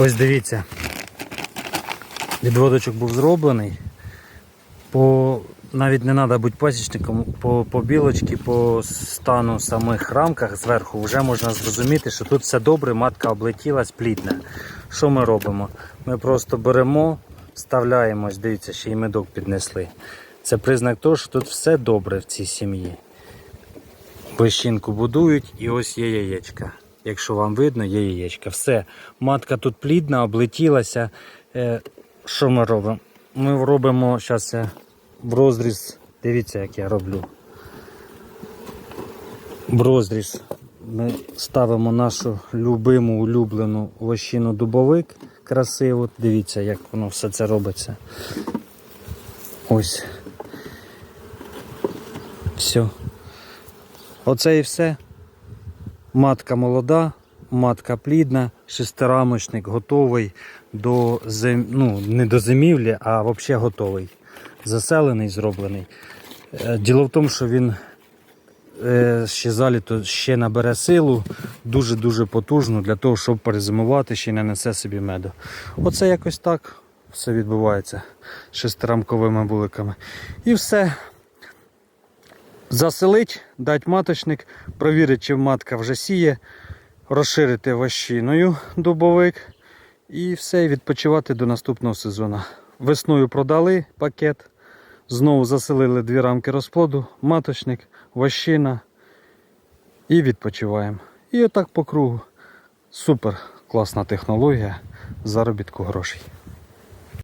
Ось дивіться. Відводочок був зроблений. По, навіть не треба бути пасічником, по, по білочці, по стану самих рамках зверху вже можна зрозуміти, що тут все добре, матка облетілась, плідна. Що ми робимо? Ми просто беремо, вставляємо, ось дивіться, ще й медок піднесли. Це признак того, що тут все добре в цій сім'ї. Пещінку будують і ось є яєчка. Якщо вам видно, є яєчка. Все. Матка тут плідна, облетілася. Е, що ми робимо? Ми робимо зараз в розріз. Дивіться, як я роблю. В розріз ми ставимо нашу любиму улюблену вощину дубовик красиву. Дивіться, як воно все це робиться. Ось. Все. Оце і все. Матка молода, матка плідна, шестирамочник готовий до зим... ну, не до зимівлі, а взагалі готовий. Заселений, зроблений. Е, Діло в тому, що він е, ще заліто ще набере силу, дуже-дуже потужну для того, щоб перезимувати, ще й не несе собі меду. Оце якось так все відбувається шестирамковими вуликами. І все. Заселить, дать маточник, провірити, чи матка вже сіє, розширити вощиною дубовик і все, відпочивати до наступного сезону. Весною продали пакет, знову заселили дві рамки розплоду, маточник, вощина і відпочиваємо. І отак по кругу. Супер класна технологія заробітку грошей.